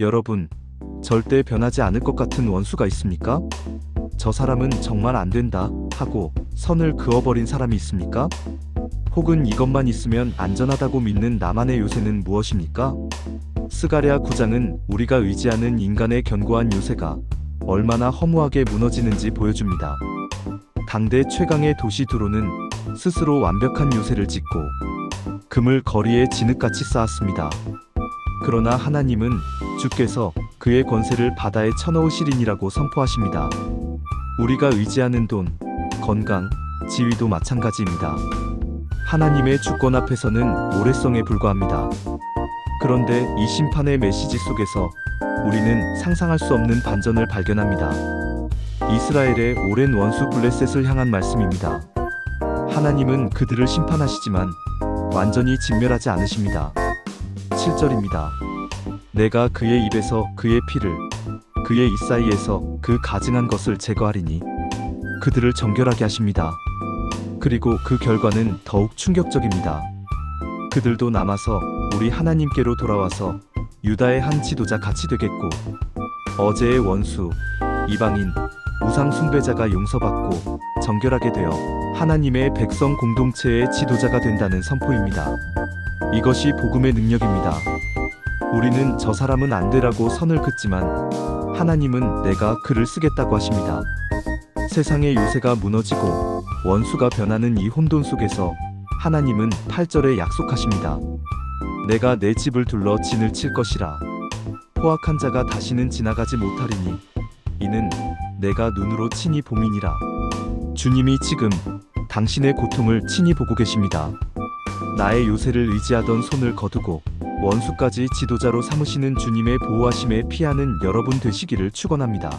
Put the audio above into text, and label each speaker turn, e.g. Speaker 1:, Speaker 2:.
Speaker 1: 여러분, 절대 변하지 않을 것 같은 원수가 있습니까? 저 사람은 정말 안 된다 하고 선을 그어버린 사람이 있습니까? 혹은 이것만 있으면 안전하다고 믿는 나만의 요새는 무엇입니까? 스가랴 9장은 우리가 의지하는 인간의 견고한 요새가 얼마나 허무하게 무너지는지 보여줍니다. 당대 최강의 도시 두로는 스스로 완벽한 요새를 짓고 금을 거리에 진흙같이 쌓았습니다. 그러나 하나님은 주께서 그의 권세를 바다에 쳐넣으시리니라고 선포하십니다. 우리가 의지하는 돈, 건강, 지위도 마찬가지입니다. 하나님의 주권 앞에서는 오래성에 불과합니다. 그런데 이 심판의 메시지 속에서 우리는 상상할 수 없는 반전을 발견합니다. 이스라엘의 오랜 원수 블레셋을 향한 말씀입니다. 하나님은 그들을 심판하시지만 완전히 진멸하지 않으십니다. 7절입니다. 내가 그의 입에서 그의 피를 그의 입 사이에서 그 가증한 것을 제거하리니 그들을 정결하게 하십니다. 그리고 그 결과는 더욱 충격적입니다. 그들도 남아서 우리 하나님께로 돌아와서 유다의 한 지도자 같이 되겠고 어제의 원수 이방인 우상 숭배자가 용서받고 정결하게 되어 하나님의 백성 공동체의 지도자가 된다는 선포입니다. 이것이 복음의 능력입니다. 우리는 저 사람은 안 되라고 선을 긋지만 하나님은 내가 그를 쓰겠다고 하십니다. 세상의 요새가 무너지고 원수가 변하는 이 혼돈 속에서 하나님은 8절에 약속하십니다. 내가 내 집을 둘러 진을 칠 것이라. 포악한 자가 다시는 지나가지 못하리니 이는 내가 눈으로 친히 봄이니라. 주님이 지금 당신의 고통을 친히 보고 계십니다. 나의 요새를 의지하던 손을 거두고 원수까지 지도자로 삼으시는 주님의 보호하심에 피하는 여러분 되시기를 축원합니다.